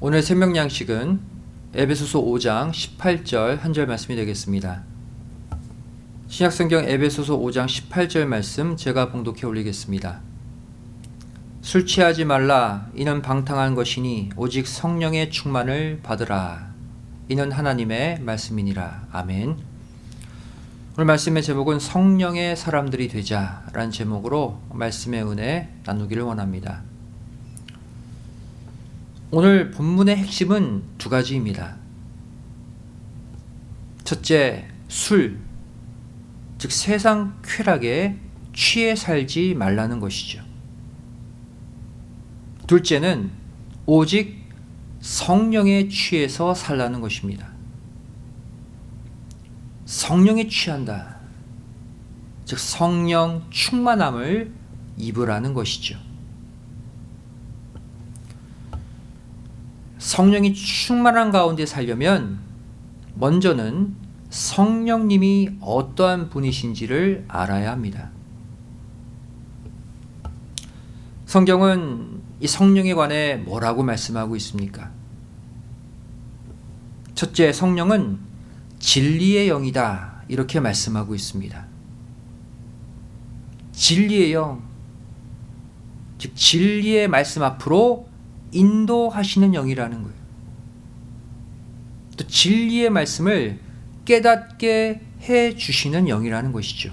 오늘 생명 양식은 에베소서 5장 18절 한 절 말씀이 되겠습니다. 신약성경 에베소서 5장 18절 말씀 제가 봉독해 올리겠습니다. 술 취하지 말라 이는 방탕한 것이니 오직 성령의 충만을 받으라 이는 하나님의 말씀이니라 아멘. 오늘 말씀의 제목은 성령의 사람들이 되자라는 제목으로 말씀의 은혜 나누기를 원합니다. 오늘 본문의 핵심은 두 가지입니다. 첫째, 술, 즉 세상 쾌락에 취해 살지 말라는 것이죠. 둘째는 오직 성령에 취해서 살라는 것입니다. 성령에 취한다. 즉 성령 충만함을 입으라는 것이죠. 성령이 충만한 가운데 살려면 먼저는 성령님이 어떠한 분이신지를 알아야 합니다. 성경은 이 성령에 관해 뭐라고 말씀하고 있습니까? 첫째, 성령은 진리의 영이다. 이렇게 말씀하고 있습니다. 진리의 영. 즉, 진리의 말씀 앞으로 인도하시는 영이라는 거예요. 또 진리의 말씀을 깨닫게 해 주시는 영이라는 것이죠.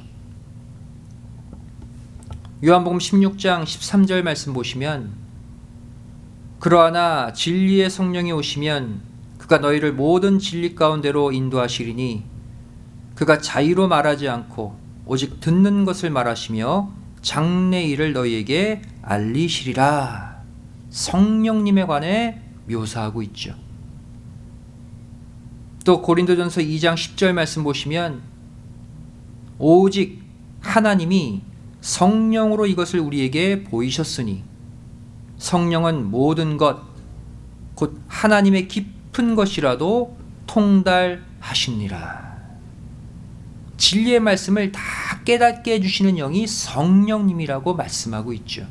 요한복음 16장 13절 말씀 보시면 그러하나 진리의 성령이 오시면 그가 너희를 모든 진리 가운데로 인도하시리니 그가 자의로 말하지 않고 오직 듣는 것을 말하시며 장래 일을 너희에게 알리시리라. 성령님에 관해 묘사하고 있죠. 또 고린도전서 2장 10절 말씀 보시면 오직 하나님이 성령으로 이것을 우리에게 보이셨으니 성령은 모든 것, 곧 하나님의 깊은 것이라도 통달하십니다. 진리의 말씀을 다 깨닫게 해주시는 영이 성령님이라고 말씀하고 있죠.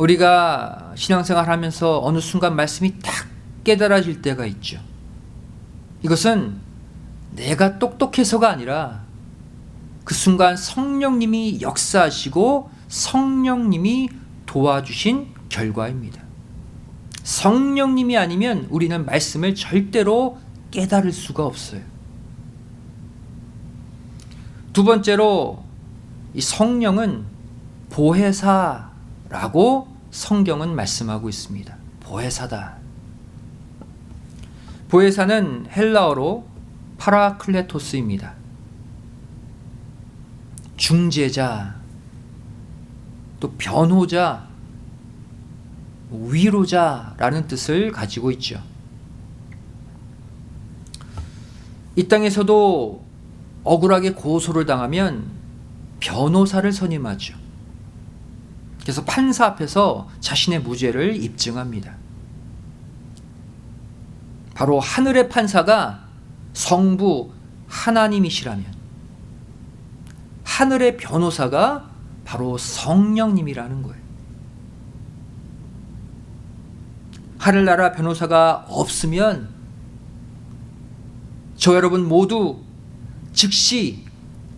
우리가 신앙생활 하면서 어느 순간 말씀이 딱 깨달아질 때가 있죠. 이것은 내가 똑똑해서가 아니라 그 순간 성령님이 역사하시고 성령님이 도와주신 결과입니다. 성령님이 아니면 우리는 말씀을 절대로 깨달을 수가 없어요. 두 번째로 이 성령은 보혜사 라고 성경은 말씀하고 있습니다. 보혜사다. 보혜사는 헬라어로 파라클레토스입니다. 중재자, 또 변호자, 위로자라는 뜻을 가지고 있죠. 이 땅에서도 억울하게 고소를 당하면 변호사를 선임하죠. 그래서 판사 앞에서 자신의 무죄를 입증합니다. 바로 하늘의 판사가 성부 하나님이시라면 하늘의 변호사가 바로 성령님이라는 거예요. 하늘나라 변호사가 없으면 저 여러분 모두 즉시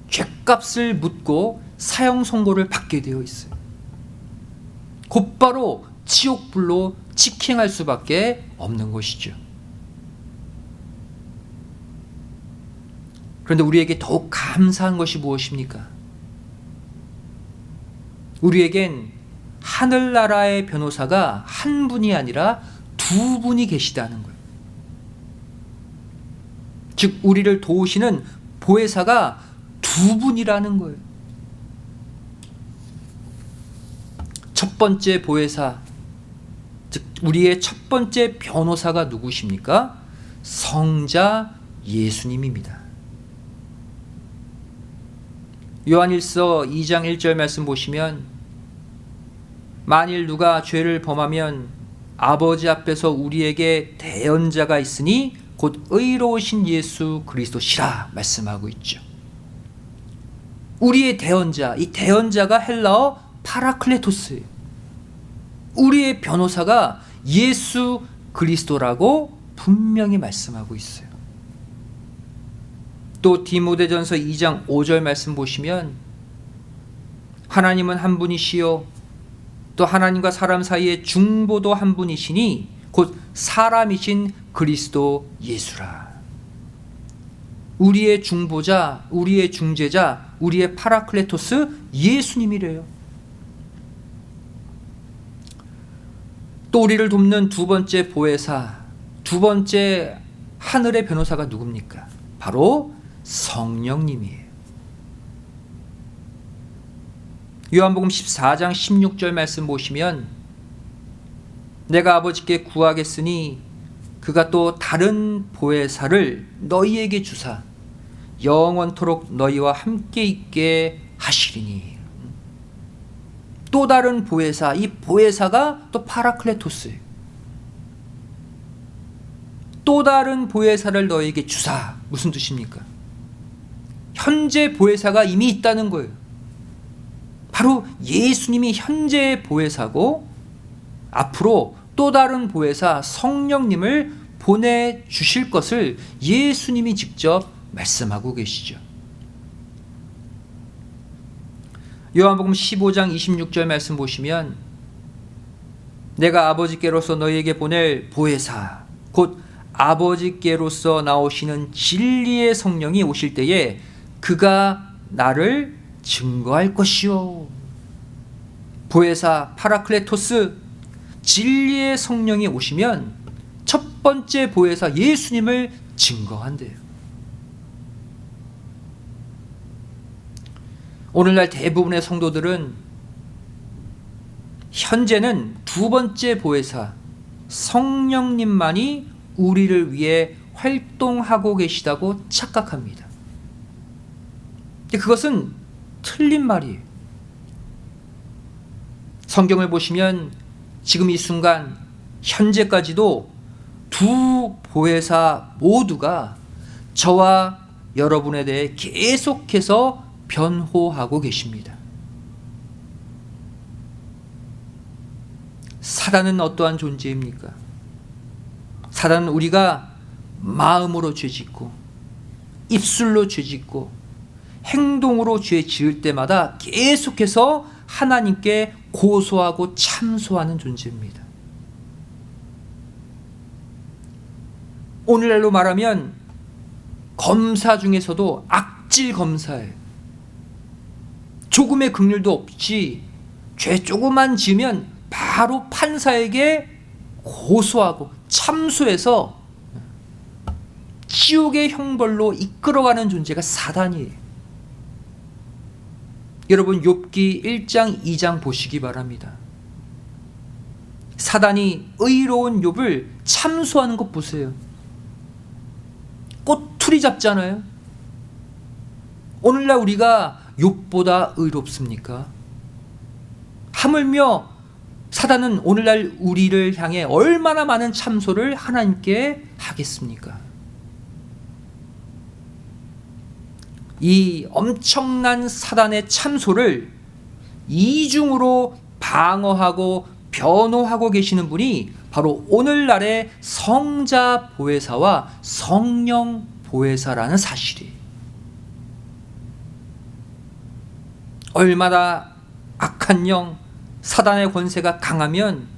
죄값을 묻고 사형 선고를 받게 되어 있어요. 곧바로 지옥불로 직행할 수밖에 없는 것이죠. 그런데 우리에게 더욱 감사한 것이 무엇입니까? 우리에겐 하늘나라의 변호사가 한 분이 아니라 두 분이 계시다는 거예요. 즉, 우리를 도우시는 보혜사가 두 분이라는 거예요. 첫 번째 보혜사, 즉, 우리의 첫 번째 변호사가 누구십니까? 성자 예수님입니다. 요한일서 2장 1절 말씀 보시면 만일 누가 죄를 범하면 아버지 앞에서 우리에게 대언자가 있으니 곧 의로우신 예수 그리스도시라 말씀하고 있죠. 우리의 대언자, 이 대언자가 헬라어 파라클레토스예요. 우리의 변호사가 예수 그리스도라고 분명히 말씀하고 있어요. 또 디모데전서 2장 5절 말씀 보시면 하나님은 한 분이시요 또 하나님과 사람 사이의 중보도 한 분이시니 곧 사람이신 그리스도 예수라. 우리의 중보자, 우리의 중재자, 우리의 파라클레토스 예수님이래요. 또 우리를 돕는 두 번째 보혜사, 두 번째 하늘의 변호사가 누굽니까? 바로 성령님이에요. 요한복음 14장 16절 말씀 보시면 내가 아버지께 구하겠으니 그가 또 다른 보혜사를 너희에게 주사 영원토록 너희와 함께 있게 하시리니 또 다른 보혜사 이 보혜사가 또 파라클레토스예요. 또 다른 보혜사를 너에게 주사 무슨 뜻입니까? 현재 보혜사가 이미 있다는 거예요. 바로 예수님이 현재 보혜사고 앞으로 또 다른 보혜사 성령님을 보내 주실 것을 예수님이 직접 말씀하고 계시죠. 요한복음 15장 26절 말씀 보시면 내가 아버지께로서 너희에게 보낼 보혜사 곧 아버지께로서 나오시는 진리의 성령이 오실 때에 그가 나를 증거할 것이요. 보혜사 파라클레토스 진리의 성령이 오시면 첫 번째 보혜사 예수님을 증거한대요. 오늘날 대부분의 성도들은 현재는 두 번째 보혜사 성령님만이 우리를 위해 활동하고 계시다고 착각합니다. 그것은 틀린 말이에요. 성경을 보시면 지금 이 순간 현재까지도 두 보혜사 모두가 저와 여러분에 대해 계속해서 변호하고 계십니다. 사단은 어떠한 존재입니까? 사단은 우리가 마음으로 죄 짓고 입술로 죄 짓고 행동으로 죄 지을 때마다 계속해서 하나님께 고소하고 참소하는 존재입니다. 오늘날로 말하면 검사 중에서도 악질 검사예요. 조금의 극률도 없이 죄 조금만 지면 바로 판사에게 고소하고 참수해서 지옥의 형벌로 이끌어가는 존재가 사단이에요. 여러분 욥기 1장 2장 보시기 바랍니다. 사단이 의로운 욥을 참수하는 것 보세요. 꼬투리 잡잖아요. 오늘날 우리가 욥보다 의롭습니까? 하물며 사단은 오늘날 우리를 향해 얼마나 많은 참소를 하나님께 하겠습니까? 이 엄청난 사단의 참소를 이중으로 방어하고 변호하고 계시는 분이 바로 오늘날의 성자 보혜사와 성령 보혜사라는 사실이에요. 얼마나 악한 영, 사단의 권세가 강하면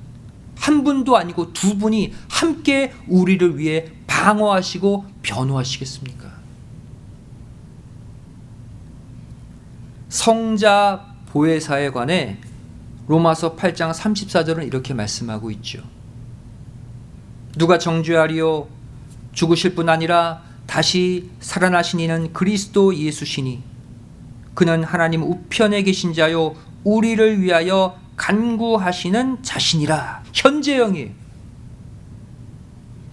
한 분도 아니고 두 분이 함께 우리를 위해 방어하시고 변호하시겠습니까? 성자 보혜사에 관해 로마서 8장 34절은 이렇게 말씀하고 있죠. 누가 정죄하리요 죽으실 뿐 아니라 다시 살아나신 이는 그리스도 예수시니 그는 하나님 우편에 계신 자요 우리를 위하여 간구하시는 자신이라 현재형이에요.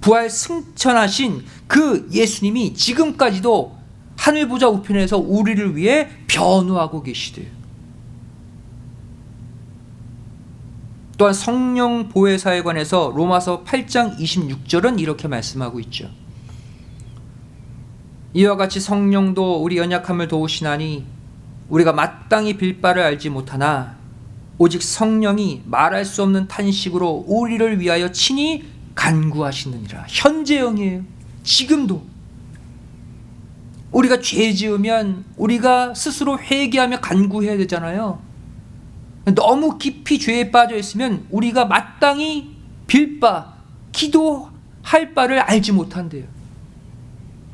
부활 승천하신 그 예수님이 지금까지도 하늘 보좌 우편에서 우리를 위해 변호하고 계시대요. 또한 성령 보혜사에 관해서 로마서 8장 26절은 이렇게 말씀하고 있죠. 이와 같이 성령도 우리 연약함을 도우시나니 우리가 마땅히 빌 바를 알지 못하나 오직 성령이 말할 수 없는 탄식으로 우리를 위하여 친히 간구하시느니라. 현재형이에요. 지금도. 우리가 죄 지으면 우리가 스스로 회개하며 간구해야 되잖아요. 너무 깊이 죄에 빠져 있으면 우리가 마땅히 빌바, 기도할 바를 알지 못한대요.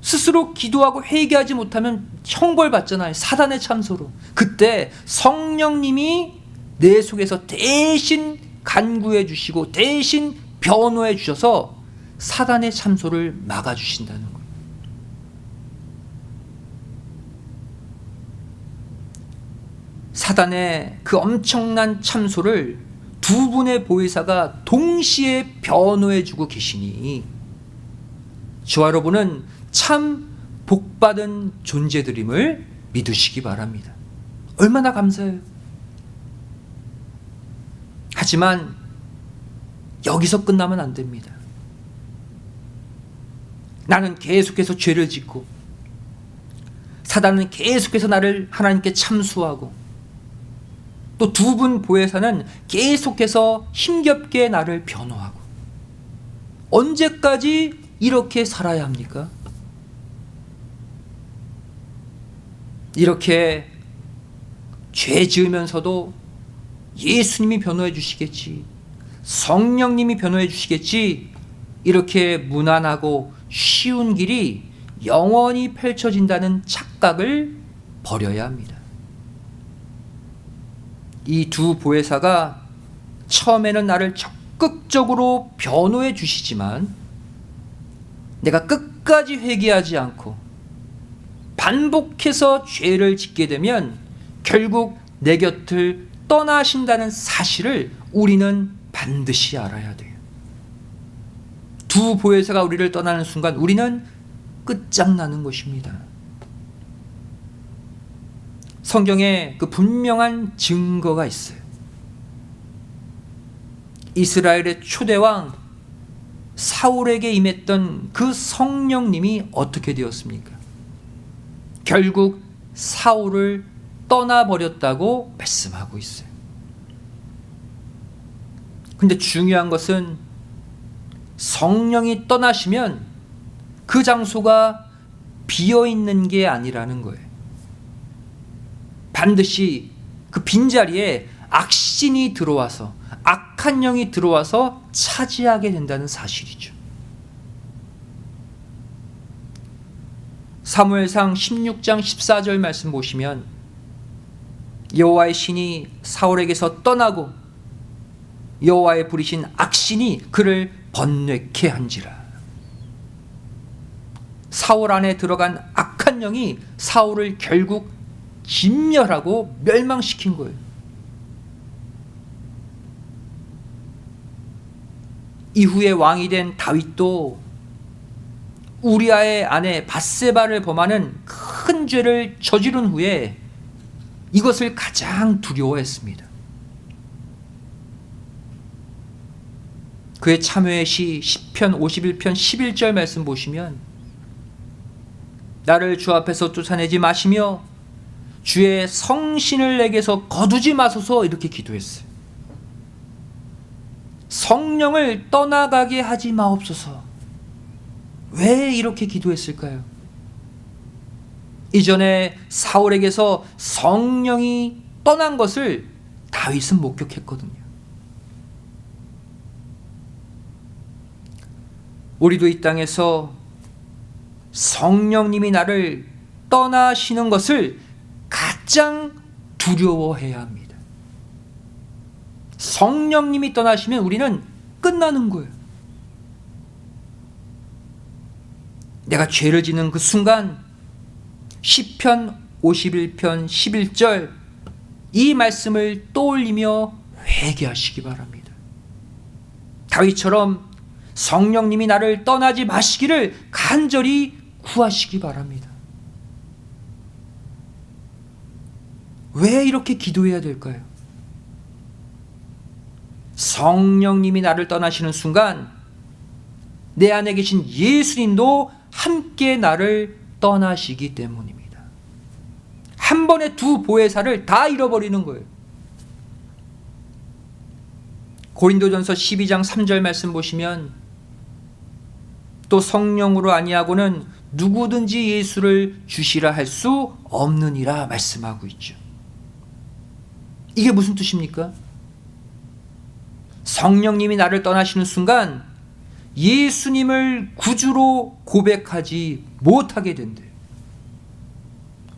스스로 기도하고 회개하지 못하면 형벌 받잖아요. 사단의 참소로. 그때 성령님이 내 속에서 대신 간구해 주시고 대신 변호해 주셔서 사단의 참소를 막아 주신다는. 사단의 그 엄청난 참소를 두 분의 보혜사가 동시에 변호해 주고 계시니 저와 여러분은 참 복받은 존재들임을 믿으시기 바랍니다. 얼마나 감사해요. 하지만 여기서 끝나면 안 됩니다. 나는 계속해서 죄를 짓고 사단은 계속해서 나를 하나님께 참수하고 또 두 분 보혜사는 계속해서 힘겹게 나를 변호하고 언제까지 이렇게 살아야 합니까? 이렇게 죄 지으면서도 예수님이 변호해 주시겠지. 성령님이 변호해 주시겠지. 이렇게 무난하고 쉬운 길이 영원히 펼쳐진다는 착각을 버려야 합니다. 이 두 보혜사가 처음에는 나를 적극적으로 변호해 주시지만 내가 끝까지 회개하지 않고 반복해서 죄를 짓게 되면 결국 내 곁을 떠나신다는 사실을 우리는 반드시 알아야 돼요. 두 보혜사가 우리를 떠나는 순간 우리는 끝장나는 것입니다. 성경에 그 분명한 증거가 있어요. 이스라엘의 초대왕 사울에게 임했던 그 성령님이 어떻게 되었습니까? 결국 사울을 떠나버렸다고 말씀하고 있어요. 근데 중요한 것은 성령이 떠나시면 그 장소가 비어 있는 게 아니라는 거예요. 반드시 그 빈자리에 악신이 들어와서 악한 영이 들어와서 차지하게 된다는 사실이죠. 사무엘상 16장 14절 말씀 보시면 여호와의 신이 사울에게서 떠나고 여호와의 부리신 악신이 그를 번뇌케 한지라. 사울 안에 들어간 악한 영이 사울을 결국 진멸하고 멸망시킨 거예요. 이후에 왕이 된 다윗도 우리아의 아내 바세바를 범하는 큰 죄를 저지른 후에 이것을 가장 두려워했습니다. 그의 참회의 시 10편 51편 11절 말씀 보시면 나를 주 앞에서 쫓아내지 마시며 주의 성신을 내게서 거두지 마소서 이렇게 기도했어요. 성령을 떠나가게 하지 마옵소서. 왜 이렇게 기도했을까요? 이전에 사울에게서 성령이 떠난 것을 다윗은 목격했거든요. 우리도 이 땅에서 성령님이 나를 떠나시는 것을 가장 두려워해야 합니다. 성령님이 떠나시면 우리는 끝나는 거예요. 내가 죄를 지는 그 순간 10편 51편 11절 이 말씀을 떠올리며 회개하시기 바랍니다. 다윗처럼 성령님이 나를 떠나지 마시기를 간절히 구하시기 바랍니다. 왜 이렇게 기도해야 될까요? 성령님이 나를 떠나시는 순간 내 안에 계신 예수님도 함께 나를 떠나시기 때문입니다. 한 번에 두 보혜사를 다 잃어버리는 거예요. 고린도전서 12장 3절 말씀 보시면 또 성령으로 아니하고는 누구든지 예수를 주시라 할 수 없느니라 말씀하고 있죠. 이게 무슨 뜻입니까? 성령님이 나를 떠나시는 순간 예수님을 구주로 고백하지 못하게 된대요.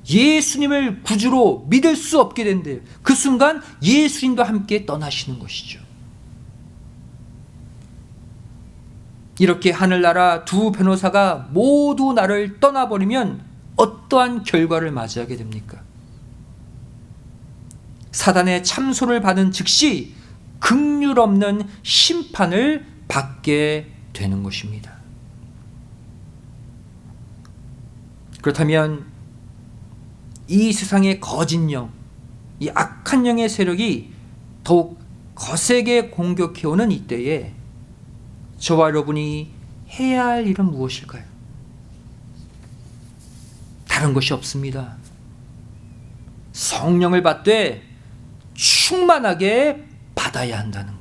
예수님을 구주로 믿을 수 없게 된대요. 그 순간 예수님과 함께 떠나시는 것이죠. 이렇게 하늘나라 두 변호사가 모두 나를 떠나버리면 어떠한 결과를 맞이하게 됩니까? 사단의 참소를 받은 즉시 극률 없는 심판을 받게 되는 것입니다. 그렇다면 이 세상의 거짓 영, 이 악한 영의 세력이 더욱 거세게 공격해오는 이때에 저와 여러분이 해야 할 일은 무엇일까요? 다른 것이 없습니다. 성령을 받되 충만하게 받아야 한다는 거예요.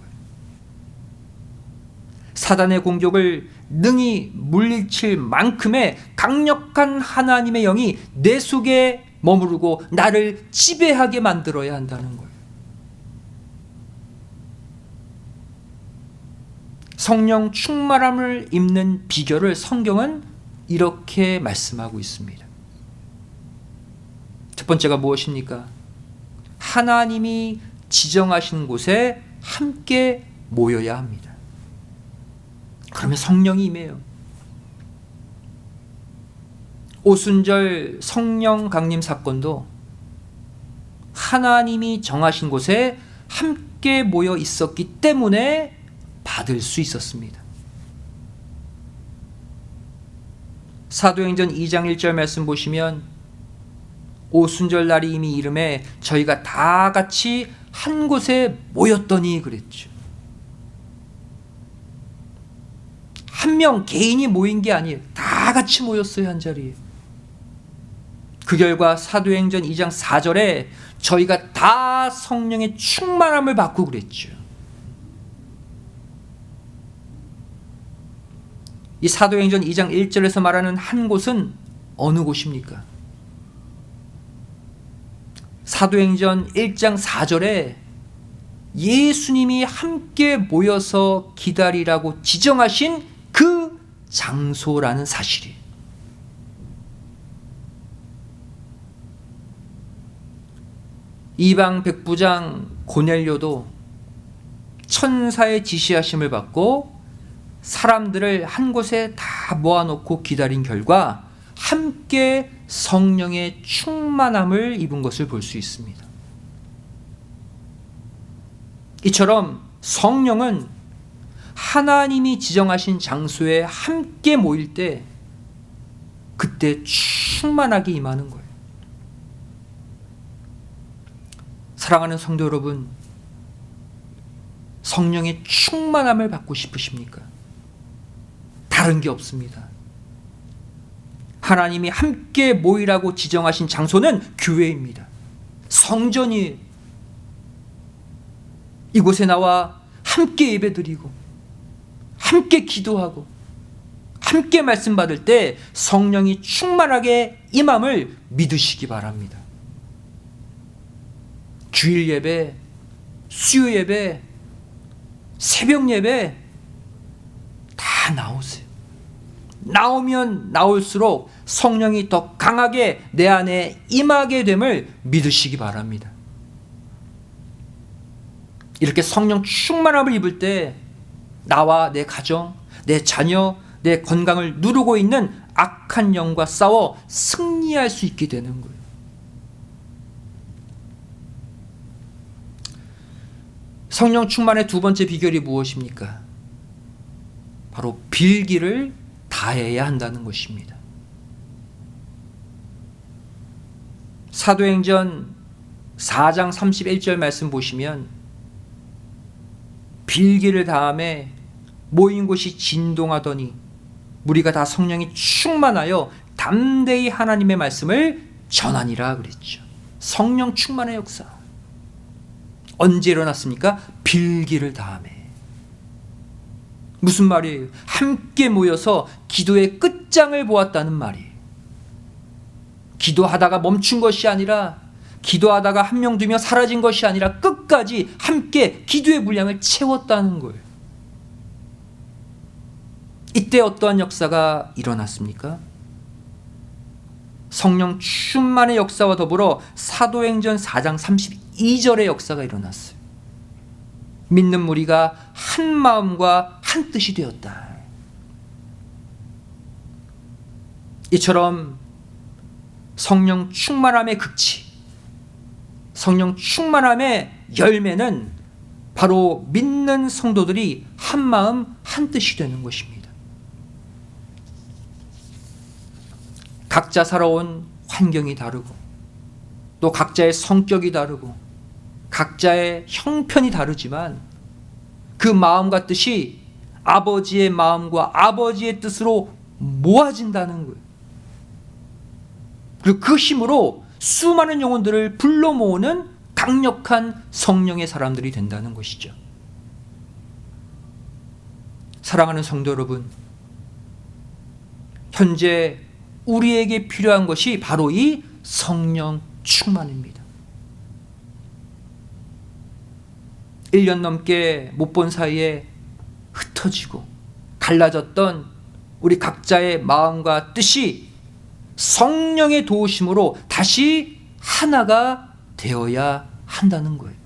사단의 공격을 능히 물리칠 만큼의 강력한 하나님의 영이 내 속에 머무르고 나를 지배하게 만들어야 한다는 거예요. 성령 충만함을 입는 비결을 성경은 이렇게 말씀하고 있습니다. 첫 번째가 무엇입니까? 하나님이 지정하신 곳에 함께 모여야 합니다. 그러면 성령이 임해요. 오순절 성령 강림 사건도 하나님이 정하신 곳에 함께 모여 있었기 때문에 받을 수 있었습니다. 사도행전 2장 1절 말씀 보시면 오순절 날이 이미 이름에 저희가 다 같이 한 곳에 모였더니 그랬죠. 한 명 개인이 모인 게 아니에요. 다 같이 모였어요, 한 자리에. 그 결과 사도행전 2장 4절에 저희가 다 성령의 충만함을 받고 그랬죠. 이 사도행전 2장 1절에서 말하는 한 곳은 어느 곳입니까? 사도행전 1장 4절에 예수님이 함께 모여서 기다리라고 지정하신 그 장소라는 사실이 이방 백부장 고넬료도 천사의 지시하심을 받고 사람들을 한 곳에 다 모아놓고 기다린 결과 함께 성령의 충만함을 입은 것을 볼 수 있습니다. 이처럼 성령은 하나님이 지정하신 장소에 함께 모일 때 그때 충만하게 임하는 거예요. 사랑하는 성도 여러분, 성령의 충만함을 받고 싶으십니까? 다른 게 없습니다. 하나님이 함께 모이라고 지정하신 장소는 교회입니다. 성전이 이곳에 나와 함께 예배드리고 함께 기도하고 함께 말씀 받을 때 성령이 충만하게 임함을 믿으시기 바랍니다. 주일 예배, 수요 예배, 새벽 예배 다 나오세요. 나오면 나올수록 성령이 더 강하게 내 안에 임하게 됨을 믿으시기 바랍니다. 이렇게 성령 충만함을 입을 때 나와 내 가정, 내 자녀, 내 건강을 누르고 있는 악한 영과 싸워 승리할 수 있게 되는 거예요. 성령 충만의 두 번째 비결이 무엇입니까? 바로 빌기를 다해야 한다는 것입니다. 사도행전 4장 31절 말씀 보시면 빌기를 다음에 모인 곳이 진동하더니 우리가 다 성령이 충만하여 담대히 하나님의 말씀을 전하니라 그랬죠. 성령 충만의 역사. 언제 일어났습니까? 빌기를 다음에. 무슨 말이에요? 함께 모여서 기도의 끝장을 보았다는 말이에요. 기도하다가 멈춘 것이 아니라 기도하다가 한 명 두명 사라진 것이 아니라 끝까지 함께 기도의 분량을 채웠다는 거예요. 이때 어떠한 역사가 일어났습니까? 성령 충만의 역사와 더불어 사도행전 4장 32절의 역사가 일어났어요. 믿는 무리가 한 마음과 한 뜻이 되었다. 이처럼 성령 충만함의 극치, 성령 충만함의 열매는 바로 믿는 성도들이 한 마음 한 뜻이 되는 것입니다. 각자 살아온 환경이 다르고 또 각자의 성격이 다르고 각자의 형편이 다르지만 그 마음과 뜻이 아버지의 마음과 아버지의 뜻으로 모아진다는 거예요. 그리고 그 힘으로 수많은 영혼들을 불러 모으는 강력한 성령의 사람들이 된다는 것이죠. 사랑하는 성도 여러분, 현재 우리에게 필요한 것이 바로 이 성령 충만입니다. 1년 넘게 못 본 사이에 흩어지고 갈라졌던 우리 각자의 마음과 뜻이 성령의 도우심으로 다시 하나가 되어야 한다는 거예요.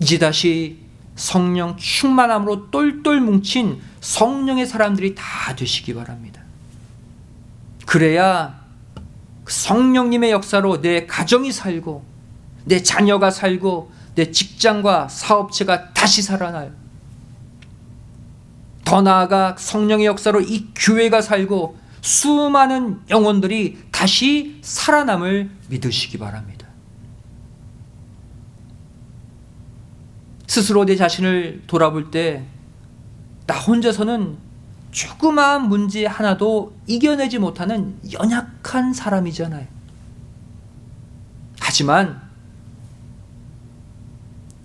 이제 다시 성령 충만함으로 똘똘 뭉친 성령의 사람들이 다 되시기 바랍니다. 그래야 그 성령님의 역사로 내 가정이 살고 내 자녀가 살고 내 직장과 사업체가 다시 살아나요. 더 나아가 성령의 역사로 이 교회가 살고 수많은 영혼들이 다시 살아남을 믿으시기 바랍니다. 스스로 내 자신을 돌아볼 때 나 혼자서는 조그마한 문제 하나도 이겨내지 못하는 연약한 사람이잖아요. 하지만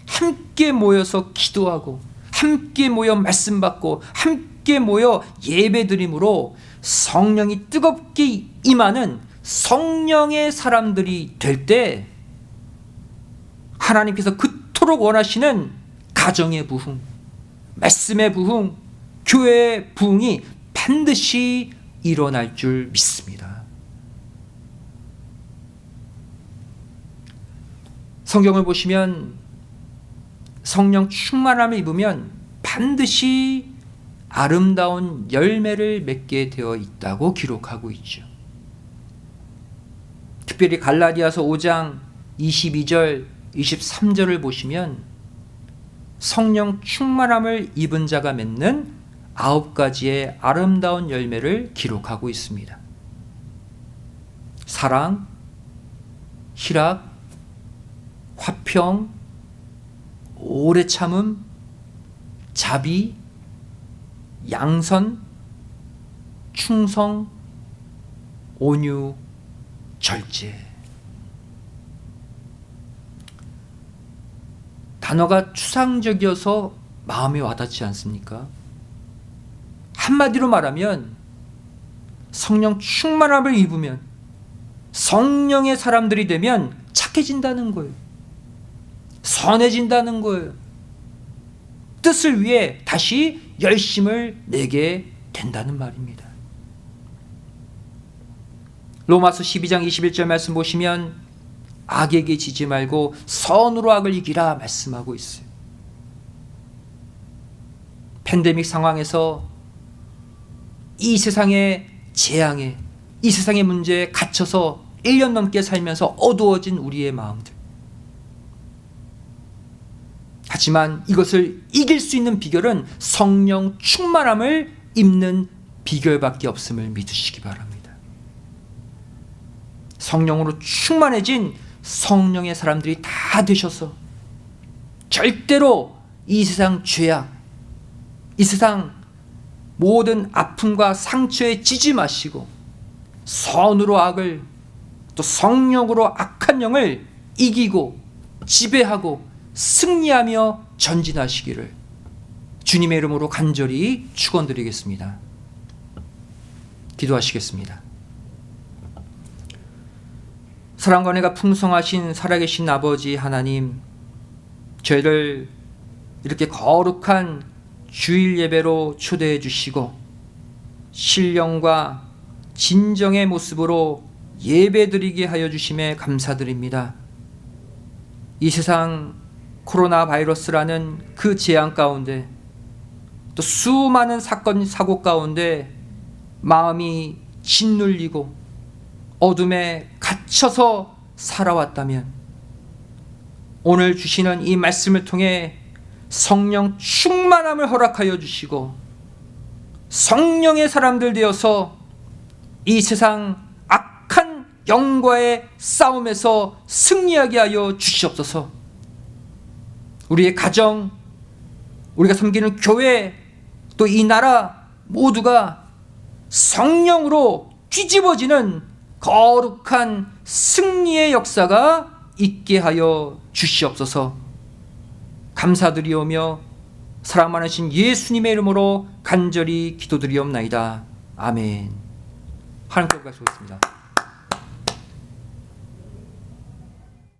함께 모여서 기도하고 함께 모여 말씀 받고 함께 모여 예배 드림으로 성령이 뜨겁게 임하는 성령의 사람들이 될 때 하나님께서 그토록 원하시는 가정의 부흥, 말씀의 부흥, 교회의 부흥이 반드시 일어날 줄 믿습니다. 성경을 보시면 성령 충만함을 입으면 반드시 아름다운 열매를 맺게 되어 있다고 기록하고 있죠. 특별히 갈라디아서 5장 22절, 23절을 보시면 성령 충만함을 입은 자가 맺는 아홉 가지의 아름다운 열매를 기록하고 있습니다. 사랑, 희락, 화평, 오래 참음, 자비, 양선, 충성, 온유, 절제. 단어가 추상적이어서 마음에 와닿지 않습니까? 한마디로 말하면 성령 충만함을 입으면 성령의 사람들이 되면 착해진다는 거예요. 선해진다는 거예요. 뜻을 위해 다시 열심을 내게 된다는 말입니다. 로마서 12장 21절 말씀 보시면 악에게 지지 말고 선으로 악을 이기라 말씀하고 있어요. 팬데믹 상황에서 이 세상의 재앙에 이 세상의 문제에 갇혀서 1년 넘게 살면서 어두워진 우리의 마음들. 하지만 이것을 이길 수 있는 비결은 성령 충만함을 입는 비결밖에 없음을 믿으시기 바랍니다. 성령으로 충만해진 성령의 사람들이 다 되셔서 절대로 이 세상 죄악, 이 세상 모든 아픔과 상처에 지지 마시고 선으로 악을 또 성령으로 악한 영을 이기고 지배하고 승리하며 전진하시기를 주님의 이름으로 간절히 축원드리겠습니다. 기도하시겠습니다. 사랑과 은혜가 풍성하신 살아계신 아버지 하나님, 저희를 이렇게 거룩한 주일 예배로 초대해 주시고 신령과 진정의 모습으로 예배 드리게 하여 주심에 감사드립니다. 이 세상 코로나 바이러스라는 그 재앙 가운데 또 수많은 사건 사고 가운데 마음이 짓눌리고 어둠에 갇혀서 살아왔다면 오늘 주시는 이 말씀을 통해 성령 충만함을 허락하여 주시고 성령의 사람들 되어서 이 세상 악한 영과의 싸움에서 승리하게 하여 주시옵소서. 우리의 가정, 우리가 섬기는 교회, 또 이 나라 모두가 성령으로 뒤집어지는 거룩한 승리의 역사가 있게 하여 주시옵소서. 감사드리오며 사랑 많으신 예수님의 이름으로 간절히 기도드리옵나이다. 아멘. 하나님께 감사드리겠습니다.